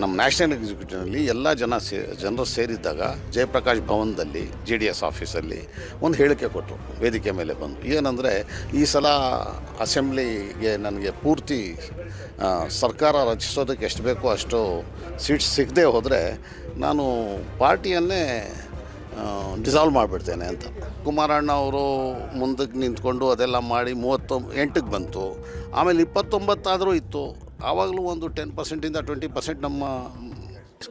ನಮ್ಮ ನ್ಯಾಷನಲ್ ಎಕ್ಸಿಕ್ಯೂಟಿವ್ನಲ್ಲಿ ಎಲ್ಲ ಜನ ಸೇ, ಜನರು ಸೇರಿದ್ದಾಗ ಜಯಪ್ರಕಾಶ್ ಭವನದಲ್ಲಿ ಜೆ ಡಿ ಎಸ್ ಆಫೀಸಲ್ಲಿ ಒಂದು ಹೇಳಿಕೆ ಕೊಟ್ಟರು ವೇದಿಕೆ ಮೇಲೆ ಬಂದು. ಏನಂದರೆ ಈ ಸಲ ಅಸೆಂಬ್ಲಿಗೆ ನನಗೆ ಪೂರ್ತಿ ಸರ್ಕಾರ ರಚಿಸೋದಕ್ಕೆ ಎಷ್ಟು ಬೇಕೋ ಅಷ್ಟು ಸೀಟ್ಸ್ ಸಿಗದೆ ಹೋದರೆ ನಾನು ಪಾರ್ಟಿಯನ್ನೇ ಡಿಸಾಲ್ವ್ ಮಾಡಿಬಿಡ್ತೇನೆ ಅಂತ. ಕುಮಾರಣ್ಣ ಅವರು ಮುಂದಕ್ಕೆ ನಿಂತ್ಕೊಂಡು ಅದೆಲ್ಲ ಮಾಡಿ ಮೂವತ್ತೊಂಬ ಎಂಟಕ್ಕೆ ಬಂತು. ಆಮೇಲೆ ಇಪ್ಪತ್ತೊಂಬತ್ತಾದರೂ ಇತ್ತು. ಆವಾಗಲೂ ಒಂದು ಟೆನ್ ಪರ್ಸೆಂಟಿಂದ ಟ್ವೆಂಟಿ ಪರ್ಸೆಂಟ್ ನಮ್ಮ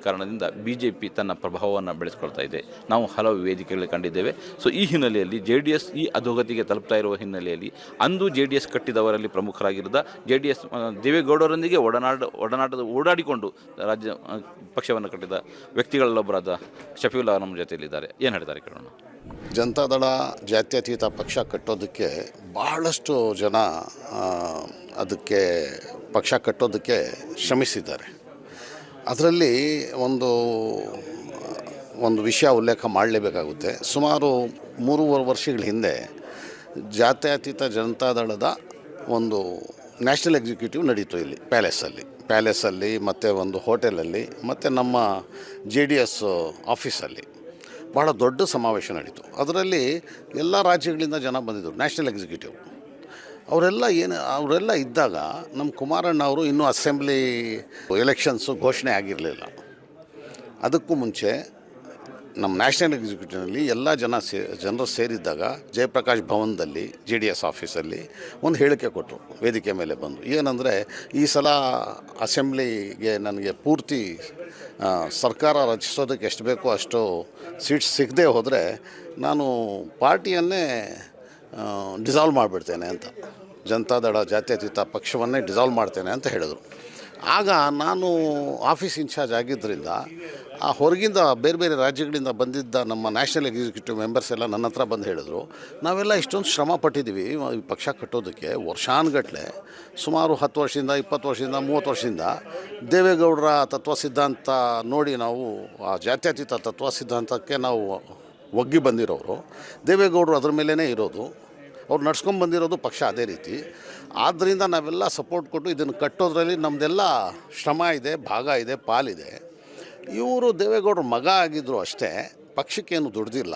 ಕಾರಣದಿಂದ ಬಿ ಜೆ ಪಿ ತನ್ನ ಪ್ರಭಾವವನ್ನು ಬೆಳೆಸ್ಕೊಳ್ತಾ ಇದೆ. ನಾವು ಹಲವು ವೇದಿಕೆಗಳಲ್ಲಿ ಕಂಡಿದ್ದೇವೆ. ಸೊ ಈ ಹಿನ್ನೆಲೆಯಲ್ಲಿ ಜೆ ಡಿ ಎಸ್ ಈ ಅಧೋಗತಿಗೆ ತಲುಪ್ತಾ ಇರುವ ಹಿನ್ನೆಲೆಯಲ್ಲಿ ಅಂದು ಜೆ ಡಿ ಎಸ್ ಕಟ್ಟಿದವರಲ್ಲಿ ಪ್ರಮುಖರಾಗಿದ್ದ ಜೆ ಡಿ ಎಸ್ ದೇವೇಗೌಡರೊಂದಿಗೆ ಒಡನಾಡ ಒಡನಾಟದ ಓಡಾಡಿಕೊಂಡು ರಾಜ್ಯ ಪಕ್ಷವನ್ನು ಕಟ್ಟಿದ ವ್ಯಕ್ತಿಗಳಲ್ಲೊಬ್ಬರಾದ ಶಫೀವುಲ್ಲಾ ನಮ್ಮ ಜೊತೆಯಲ್ಲಿದ್ದಾರೆ. ಏನು ಹೇಳ್ತಾರೆ ಕೇಳೋಣ. ಜನತಾದಳ ಜಾತ್ಯತೀತ ಪಕ್ಷ ಕಟ್ಟೋದಕ್ಕೆ ಬಹಳಷ್ಟು ಜನ ಅದಕ್ಕೆ ಪಕ್ಷ ಕಟ್ಟೋದಕ್ಕೆ ಶ್ರಮಿಸಿದ್ದಾರೆ. ಅದರಲ್ಲಿ ಒಂದು ಒಂದು ವಿಷಯ ಉಲ್ಲೇಖ ಮಾಡಲೇಬೇಕಾಗುತ್ತೆ. ಸುಮಾರು ಮೂರುವರೆ ವರ್ಷಗಳ ಹಿಂದೆ ಜಾತ್ಯತೀತ ಜನತಾದಳದ ಒಂದು ನ್ಯಾಷನಲ್ ಎಕ್ಸಿಕ್ಯೂಟಿವ್ ನಡೀತು ಇಲ್ಲಿ ಪ್ಯಾಲೇಸಲ್ಲಿ. ಪ್ಯಾಲೇಸಲ್ಲಿ ಮತ್ತು ಒಂದು ಹೋಟೆಲಲ್ಲಿ ಮತ್ತು ನಮ್ಮ ಜೆ ಡಿ ಎಸ್ ಆಫೀಸಲ್ಲಿ ಭಾಳ ದೊಡ್ಡ ಸಮಾವೇಶ ನಡೀತು. ಅದರಲ್ಲಿ ಎಲ್ಲ ರಾಜ್ಯಗಳಿಂದ ಜನ ಬಂದಿದ್ದರು, ನ್ಯಾಷನಲ್ ಎಕ್ಸಿಕ್ಯೂಟಿವ್. ಅವರೆಲ್ಲ ಏನು, ಅವರೆಲ್ಲ ಇದ್ದಾಗ ನಮ್ಮ ಕುಮಾರಣ್ಣ ಅವರು ಇನ್ನೂ ಅಸೆಂಬ್ಲಿ ಎಲೆಕ್ಷನ್ಸು ಘೋಷಣೆ ಆಗಿರಲಿಲ್ಲ. ಅದಕ್ಕೂ ಮುಂಚೆ ನಮ್ಮ ನ್ಯಾಷನಲ್ ಎಕ್ಸಿಕ್ಯೂಟಿವ್ನಲ್ಲಿ ಎಲ್ಲ ಜನ ಸೇ, ಜನರು ಸೇರಿದ್ದಾಗ ಜಯಪ್ರಕಾಶ್ ಭವನದಲ್ಲಿ, ಜೆ ಡಿ ಎಸ್ ಆಫೀಸಲ್ಲಿ ಒಂದು ಹೇಳಿಕೆ ಕೊಟ್ಟರು, ವೇದಿಕೆ ಮೇಲೆ ಬಂದು. ಏನಂದರೆ, ಈ ಸಲ ಅಸೆಂಬ್ಲಿಗೆ ನನಗೆ ಪೂರ್ತಿ ಸರ್ಕಾರ ರಚಿಸೋದಕ್ಕೆ ಎಷ್ಟು ಬೇಕೋ ಅಷ್ಟು ಸೀಟ್ಸ್ ಸಿಗದೆ ಹೋದರೆ ನಾನು ಪಾರ್ಟಿಯನ್ನೇ ಡಿಸಾಲ್ವ್ ಮಾಡಿಬಿಡ್ತೇನೆ ಅಂತ. ಜನತಾದಳ ಜಾತ್ಯತೀತ ಪಕ್ಷವನ್ನೇ ಡಿಸಾಲ್ವ್ ಮಾಡ್ತೇನೆ ಅಂತ ಹೇಳಿದರು. ಆಗ ನಾನು ಆಫೀಸ್ ಇನ್ಚಾರ್ಜ್ ಆಗಿದ್ದರಿಂದ ಆ ಹೊರಗಿಂದ ಬೇರೆ ಬೇರೆ ರಾಜ್ಯಗಳಿಂದ ಬಂದಿದ್ದ ನಮ್ಮ ನ್ಯಾಷನಲ್ ಎಕ್ಸಿಕ್ಯೂಟಿವ್ ಮೆಂಬರ್ಸ್ ಎಲ್ಲ ನನ್ನ ಹತ್ರ ಬಂದು ಹೇಳಿದ್ರು. ನಾವೆಲ್ಲ ಇಷ್ಟೊಂದು ಶ್ರಮ ಪಟ್ಟಿದ್ದೀವಿ, ಈ ಪಕ್ಷ ಕಟ್ಟೋದಕ್ಕೆ ವರ್ಷಾನುಗಟ್ಲೆ. ಸುಮಾರು ಹತ್ತು ವರ್ಷದಿಂದ, ಇಪ್ಪತ್ತು ವರ್ಷದಿಂದ, ಮೂವತ್ತು ವರ್ಷದಿಂದ ದೇವೇಗೌಡರ ತತ್ವ ಸಿದ್ಧಾಂತ ನೋಡಿ ನಾವು ಆ ಜಾತ್ಯತೀತ ತತ್ವ ಸಿದ್ಧಾಂತಕ್ಕೆ ನಾವು ಒಗ್ಗಿ ಬಂದಿರೋರು. ದೇವೇಗೌಡರು ಅದ್ರ ಮೇಲೇ ಇರೋದು. ಅವ್ರು ನಡ್ಸ್ಕೊಂಡು ಬಂದಿರೋದು ಪಕ್ಷ ಅದೇ ರೀತಿ. ಆದ್ದರಿಂದ ನಾವೆಲ್ಲ ಸಪೋರ್ಟ್ ಕೊಟ್ಟು ಇದನ್ನು ಕಟ್ಟೋದ್ರಲ್ಲಿ ನಮ್ಮದೆಲ್ಲ ಶ್ರಮ ಇದೆ, ಭಾಗ ಇದೆ, ಪಾಲಿದೆ. ಇವರು ದೇವೇಗೌಡರ ಮಗ ಆಗಿದ್ದರು ಅಷ್ಟೇ, ಪಕ್ಷಕ್ಕೇನು ದುಡ್ದಿಲ್ಲ.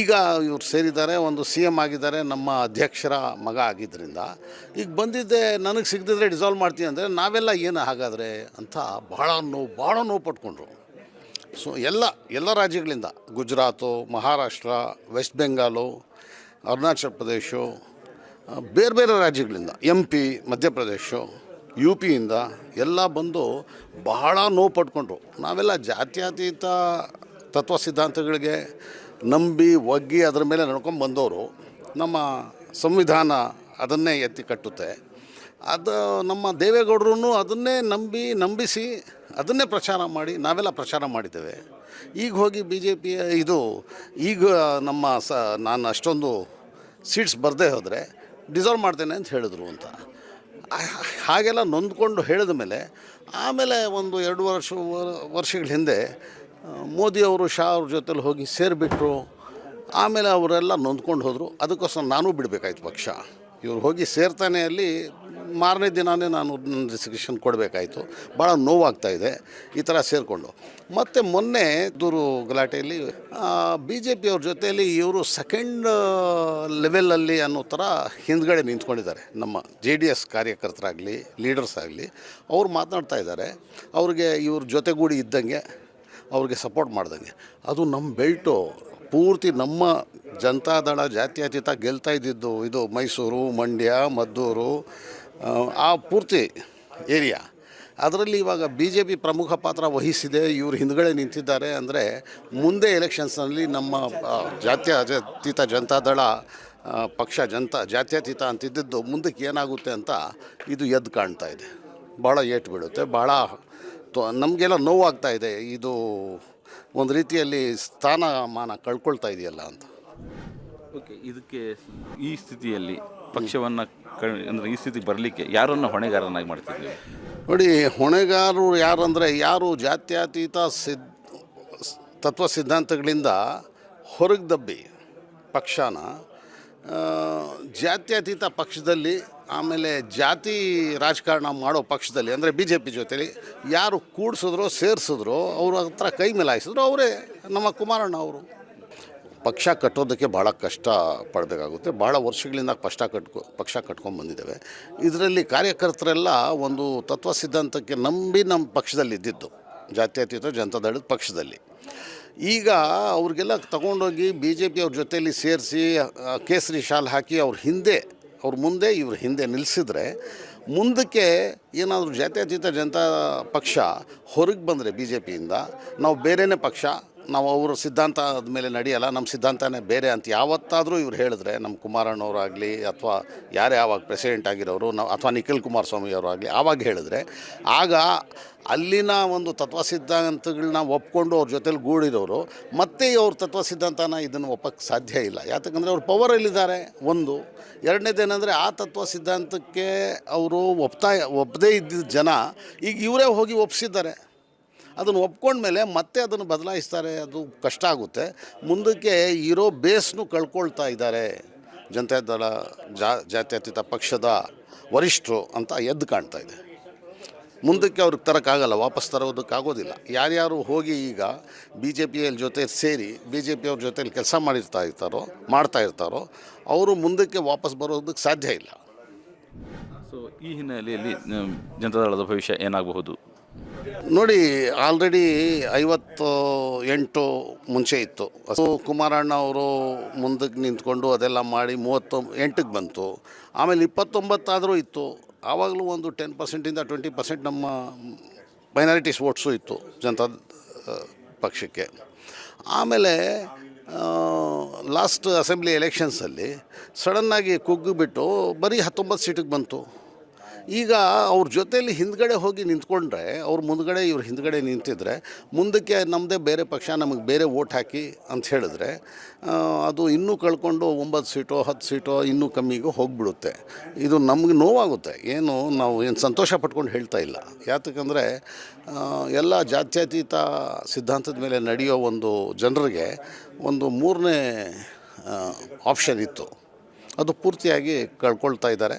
ಈಗ ಇವ್ರು ಸೇರಿದ್ದಾರೆ, ಒಂದು ಸಿ ಎಂ ಆಗಿದ್ದಾರೆ, ನಮ್ಮ ಅಧ್ಯಕ್ಷರ ಮಗ ಆಗಿದ್ದರಿಂದ ಈಗ ಬಂದಿದ್ದೆ ನನಗೆ ಸಿಗದಿದ್ರೆ ಡಿಸಾಲ್ವ್ ಮಾಡ್ತೀನಿ ಅಂದರೆ ನಾವೆಲ್ಲ ಏನು ಹಾಗಾದರೆ ಅಂತ ಭಾಳ ನೋವು ಭಾಳ ನೋವು ಪಟ್ಕೊಂಡ್ರು. ಸೊ ಎಲ್ಲ ಎಲ್ಲ ರಾಜ್ಯಗಳಿಂದ, ಗುಜರಾತು, ಮಹಾರಾಷ್ಟ್ರ, ವೆಸ್ಟ್ ಬೆಂಗಾಲು ಅರುಣಾಚಲ ಪ್ರದೇಶ ಬೇರೆ ಬೇರೆ ರಾಜ್ಯಗಳಿಂದ ಎಂ ಪಿ ಮಧ್ಯಪ್ರದೇಶ ಯು ಪಿಯಿಂದ ಎಲ್ಲ ಬಂದು ಬಹಳ ನೋವು ಪಟ್ಕೊಂಡ್ರು ನಾವೆಲ್ಲ ಜಾತ್ಯತೀತ ತತ್ವ ಸಿದ್ಧಾಂತಗಳಿಗೆ ನಂಬಿ ಒಗ್ಗಿ ಅದರ ಮೇಲೆ ನಡ್ಕೊಂಡು ಬಂದವರು ನಮ್ಮ ಸಂವಿಧಾನ ಅದನ್ನೇ ಎತ್ತಿ ಕಟ್ಟುತ್ತೆ. ಅದು ನಮ್ಮ ದೇವೇಗೌಡರು ಅದನ್ನೇ ನಂಬಿ, ನಂಬಿಸಿ ಅದನ್ನೇ ಪ್ರಚಾರ ಮಾಡಿ, ನಾವೆಲ್ಲ ಪ್ರಚಾರ ಮಾಡಿದ್ದೇವೆ. ಈಗ ಹೋಗಿ ಬಿ ಜೆ ಪಿ ಇದು ಈಗ ನಮ್ಮ ಸ, ನಾನು ಅಷ್ಟೊಂದು ಸೀಟ್ಸ್ ಬರದೇ ಹೋದರೆ ಡಿಸರ್ವ್ ಮಾಡ್ತೇನೆ ಅಂತ ಹೇಳಿದ್ರು ಅಂತ. ಹಾಗೆಲ್ಲ ನೊಂದ್ಕೊಂಡು ಹೇಳಿದ ಮೇಲೆ ಆಮೇಲೆ ಒಂದು ಎರಡು ವರ್ಷ, ವರ್ಷಗಳ ಹಿಂದೆ ಮೋದಿಯವರು ಶಾ ಅವ್ರ ಜೊತೆಲಿ ಹೋಗಿ ಸೇರಿಬಿಟ್ರು. ಆಮೇಲೆ ಅವರೆಲ್ಲ ನೊಂದ್ಕೊಂಡು ಹೋದರು. ಅದಕ್ಕೋಸ್ಕರ ನಾನೂ ಬಿಡಬೇಕಾಯ್ತು ಪಕ್ಷ. ಇವ್ರು ಹೋಗಿ ಸೇರ್ತಾನೆ ಅಲ್ಲಿ ಮಾರನೇ ದಿನವೇ ನಾನು ನನ್ನ ಕೊಡಬೇಕಾಯ್ತು. ಭಾಳ ನೋವಾಗ್ತಾ ಇದೆ. ಈ ಥರ ಸೇರಿಕೊಂಡು. ಮತ್ತು ಮೊನ್ನೆ ದೂರು ಗಲಾಟೆಯಲ್ಲಿ ಬಿ ಜೆ ಪಿಯವ್ರ ಜೊತೆಯಲ್ಲಿ ಇವರು ಸೆಕೆಂಡ್ ಲೆವೆಲಲ್ಲಿ ಅನ್ನೋ ಥರ ಹಿಂದ್ಗಡೆ ನಿಂತ್ಕೊಂಡಿದ್ದಾರೆ. ನಮ್ಮ ಜೆ ಡಿ ಎಸ್ ಕಾರ್ಯಕರ್ತರಾಗಲಿ ಲೀಡರ್ಸ್ ಆಗಲಿ, ಅವ್ರು ಮಾತನಾಡ್ತಾ ಇದ್ದಾರೆ. ಅವ್ರಿಗೆ ಇವ್ರ ಜೊತೆಗೂಡಿ ಇದ್ದಂಗೆ ಅವ್ರಿಗೆ ಸಪೋರ್ಟ್ ಮಾಡ್ದಂಗೆ. ಅದು ನಮ್ಮ ಬೆಲ್ಟು ಪೂರ್ತಿ ನಮ್ಮ ಜನತಾದಳ ಜಾತ್ಯತೀತ ಗೆಲ್ತಾ ಇದ್ದಿದ್ದು ಇದು ಮೈಸೂರು, ಮಂಡ್ಯ, ಮದ್ದೂರು ಆ, ಪೂರ್ತಿ ಏರಿಯಾ. ಅದರಲ್ಲಿ ಇವಾಗ ಬಿ ಜೆ ಪಿ ಪ್ರಮುಖ ಪಾತ್ರ ವಹಿಸಿದೆ ಇವರು ಹಿಂದ್ಗಡೆ ನಿಂತಿದ್ದಾರೆ ಅಂದರೆ ಮುಂದೆ ಎಲೆಕ್ಷನ್ಸ್ನಲ್ಲಿ ನಮ್ಮ ಜಾತ್ಯತೀತ ಜನತಾದಳ ಪಕ್ಷ ಜನತಾ ಜಾತ್ಯತೀತ ಅಂತಿದ್ದದ್ದು ಮುಂದಕ್ಕೆ ಏನಾಗುತ್ತೆ ಅಂತ ಇದು ಎದ್ದು ಕಾಣ್ತಾ ಇದೆ. ಭಾಳ ಏಟು ಬೀಳುತ್ತೆ ಭಾಳ ನಮಗೆಲ್ಲ ನೋವಾಗ್ತಾ ಇದೆ ಇದು ಒಂದು ರೀತಿಯಲ್ಲಿ ಸ್ಥಾನಮಾನ ಕಳ್ಕೊಳ್ತಾ ಇದೆಯಲ್ಲ ಅಂತ. ಓಕೆ, ಇದಕ್ಕೆ ಈ ಸ್ಥಿತಿಯಲ್ಲಿ ಪಕ್ಷವನ್ನು ಅಂದ್ರೆ ಈ ಸ್ಥಿತಿ ಬರಲಿಕ್ಕೆ ಯಾರನ್ನು ಹೊಣೆಗಾರನಾಗಿ ಮಾಡ್ತಿದ್ದೀವಿ ನೋಡಿ, ಹೊಣೆಗಾರರು ಯಾರಂದರೆ ಯಾರು ಜಾತ್ಯತೀತ ಸಿದ್ ತತ್ವ ಸಿದ್ಧಾಂತಗಳಿಂದ ಹೊರಗೆ ದಬ್ಬಿ ಪಕ್ಷನ ಜಾತ್ಯತೀತ ಪಕ್ಷದಲ್ಲಿ ಆಮೇಲೆ ಜಾತಿ ರಾಜಕಾರಣ ಮಾಡೋ ಪಕ್ಷದಲ್ಲಿ, ಅಂದರೆ ಬಿ ಜೆ ಪಿ ಜೊತೆಲಿ ಯಾರು ಕೂಡಿಸಿದ್ರೋ, ಸೇರಿಸಿದ್ರೋ, ಅವ್ರ ಹತ್ರ ಕೈ ಮೇಲಾಯಿಸಿದ್ರು, ಅವರೇ ನಮ್ಮ ಕುಮಾರಣ್ಣ ಅವರು. ಪಕ್ಷ ಕಟ್ಟೋದಕ್ಕೆ ಭಾಳ ಕಷ್ಟ ಪಡಬೇಕಾಗುತ್ತೆ. ಭಾಳ ವರ್ಷಗಳಿಂದ ಪಕ್ಷ ಕಟ್ಕೊ, ಪಕ್ಷ ಕಟ್ಕೊಂಡು ಬಂದಿದ್ದೇವೆ. ಇದರಲ್ಲಿ ಕಾರ್ಯಕರ್ತರೆಲ್ಲ ಒಂದು ತತ್ವ ಸಿದ್ಧಾಂತಕ್ಕೆ ನಂಬಿ ನಮ್ಮ ಪಕ್ಷದಲ್ಲಿ ಇದ್ದಿದ್ದು. ಜಾತ್ಯತೀತ ಜನತಾದಳದ ಪಕ್ಷದಲ್ಲಿ. ಈಗ ಅವ್ರಿಗೆಲ್ಲ ತಗೊಂಡೋಗಿ ಬಿ ಜೆ ಪಿ ಅವ್ರ ಜೊತೆಯಲ್ಲಿ ಸೇರಿಸಿ ಕೇಸರಿ ಶಾಲ್ ಹಾಕಿ ಅವ್ರ ಹಿಂದೆ, ಅವ್ರ ಮುಂದೆ, ಇವ್ರ ಹಿಂದೆ ನಿಲ್ಲಿಸಿದ್ರೆ ಮುಂದಕ್ಕೆ ಏನಾದರೂ ಜಾತ್ಯತೀತ ಜನತಾ ಪಕ್ಷ ಹೊರಗೆ ಬಂದರೆ ಬಿ ಜೆ ಪಿಯಿಂದ ನಾವು ಬೇರೆಯೇ ಪಕ್ಷ ನಾವು ಅವ್ರ ಸಿದ್ಧಾಂತದ ಮೇಲೆ ನಡೆಯಲ್ಲ, ನಮ್ಮ ಸಿದ್ಧಾಂತನೇ ಬೇರೆ ಅಂತ ಯಾವತ್ತಾದರೂ ಇವ್ರು ಹೇಳಿದ್ರೆ, ನಮ್ಮ ಕುಮಾರಣ್ಣವರಾಗಲಿ ಅಥವಾ ಯಾರೇ ಆವಾಗ ಪ್ರೆಸಿಡೆಂಟ್ ಆಗಿರೋರು, ನಾವು ಅಥವಾ ನಿಖಿಲ್ ಕುಮಾರಸ್ವಾಮಿ ಅವರಾಗಲಿ ಆವಾಗ ಹೇಳಿದ್ರೆ, ಆಗ ಅಲ್ಲಿನ ಒಂದು ತತ್ವ ಸಿದ್ಧಾಂತಗಳನ್ನ ಒಪ್ಕೊಂಡು ಅವ್ರ ಜೊತೆಲಿ ಗೂಡಿರೋರು, ಮತ್ತೆ ಅವ್ರ ತತ್ವ ಸಿದ್ಧಾಂತನ ಇದನ್ನು ಒಪ್ಪಕ್ಕೆ ಸಾಧ್ಯ ಇಲ್ಲ. ಯಾಕಂದರೆ ಅವ್ರು ಪವರಲ್ಲಿದ್ದಾರೆ ಒಂದು. ಎರಡನೇದೇನೆಂದರೆ ಆ ತತ್ವ ಸಿದ್ಧಾಂತಕ್ಕೆ ಅವರು ಒಪ್ತಾ ಒಪ್ಪದೇ ಇದ್ದಿದ್ದ ಜನ ಈಗ ಇವರೇ ಹೋಗಿ ಒಪ್ಪಿಸಿದ್ದಾರೆ ಅದನ್ನು ಒಪ್ಕೊಂಡ್ಮೇಲೆ ಮತ್ತೆ ಅದನ್ನು ಬದಲಾಯಿಸ್ತಾರೆ, ಅದು ಕಷ್ಟ ಆಗುತ್ತೆ. ಮುಂದಕ್ಕೆ ಇರೋ ಬೇಸ್ನು ಕಳ್ಕೊಳ್ತಾ ಇದ್ದಾರೆ. ಜನತಾದಳ ಜಾ, ಜಾತ್ಯತೀತ ಪಕ್ಷದ ವರಿಷ್ಠರು ಅಂತ ಎದ್ದು ಕಾಣ್ತಾ ಇದೆ. ಮುಂದಕ್ಕೆ ಅವ್ರಿಗೆ ತರೋಕ್ಕಾಗಲ್ಲ, ವಾಪಸ್ ತರೋದಕ್ಕಾಗೋದಿಲ್ಲ. ಯಾರ್ಯಾರು ಹೋಗಿ ಈಗ ಬಿ ಜೆ ಪಿಯ ಜೊತೆ ಸೇರಿ ಬಿ ಜೆ ಪಿಯವ್ರ ಜೊತೆಯಲ್ಲಿ ಕೆಲಸ ಮಾಡಿರ್ತಾ ಇರ್ತಾರೋ, ಮಾಡ್ತಾ ಇರ್ತಾರೋ, ಅವರು ಮುಂದಕ್ಕೆ ವಾಪಸ್ ಬರೋದಕ್ಕೆ ಸಾಧ್ಯ ಇಲ್ಲ. ಸೊ ಈ ಹಿನ್ನೆಲೆಯಲ್ಲಿ ಜನತಾದಳದ ಭವಿಷ್ಯ ಏನಾಗಬಹುದು? ನೋಡಿ ಆಲ್ರೆಡಿ ಐವತ್ತು ಎಂಟು ಮುಂಚೆ ಇತ್ತು. ಅದು ಕುಮಾರಣ್ಣ ಅವರು ಮುಂದಕ್ಕೆ ನಿಂತ್ಕೊಂಡು ಅದೆಲ್ಲ ಮಾಡಿ ಮೂವತ್ತು ಎಂಟಕ್ಕೆ ಬಂತು. ಆಮೇಲೆ ಇಪ್ಪತ್ತೊಂಬತ್ತಾದರೂ ಇತ್ತು. ಆವಾಗಲೂ ಒಂದು ಟೆನ್ ಪರ್ಸೆಂಟಿಂದ ಟ್ವೆಂಟಿ ಪರ್ಸೆಂಟ್ ನಮ್ಮ ಮೈನಾರಿಟೀಸ್ ವೋಟ್ಸು ಇತ್ತು ಜನತಾ ಪಕ್ಷಕ್ಕೆ. ಆಮೇಲೆ ಲಾಸ್ಟ್ ಅಸೆಂಬ್ಲಿ ಎಲೆಕ್ಷನ್ಸಲ್ಲಿ ಸಡನ್ನಾಗಿ ಕುಗ್ಗಿಬಿಟ್ಟು ಬರೀ ಹತ್ತೊಂಬತ್ತು ಸೀಟಿಗೆ ಬಂತು. ಈಗ ಅವ್ರ ಜೊತೆಯಲ್ಲಿ ಹಿಂದ್ಗಡೆ ಹೋಗಿ ನಿಂತ್ಕೊಂಡ್ರೆ, ಅವ್ರ ಮುಂದ್ಗಡೆ ಇವ್ರ ಹಿಂದ್ಗಡೆ ನಿಂತಿದ್ರೆ, ಮುಂದಕ್ಕೆ ನಮ್ಮದೇ ಬೇರೆ ಪಕ್ಷ ನಮಗೆ ಬೇರೆ ಓಟ್ ಹಾಕಿ ಅಂತ ಹೇಳಿದ್ರೆ ಅದು ಇನ್ನೂ ಕಳ್ಕೊಂಡು ಒಂಬತ್ತು ಸೀಟೋ, ಹತ್ತು ಸೀಟೋ ಇನ್ನೂ ಕಮ್ಮಿಗೂ ಹೋಗಿಬಿಡುತ್ತೆ. ಇದು ನಮಗೆ ನೋವಾಗುತ್ತೆ. ಏನು ನಾವು ಏನು ಸಂತೋಷ ಪಟ್ಕೊಂಡು ಹೇಳ್ತಾ ಇಲ್ಲ. ಯಾತಕ್ಕಂದರೆ ಎಲ್ಲ ಜಾತ್ಯತೀತ ಸಿದ್ಧಾಂತದ ಮೇಲೆ ನಡೆಯೋ ಒಂದು ಜನರಿಗೆ ಒಂದು ಮೂರನೇ ಆಪ್ಷನ್ ಇತ್ತು. ಅದು ಪೂರ್ತಿಯಾಗಿ ಕಳ್ಕೊಳ್ತಾ ಇದ್ದಾರೆ.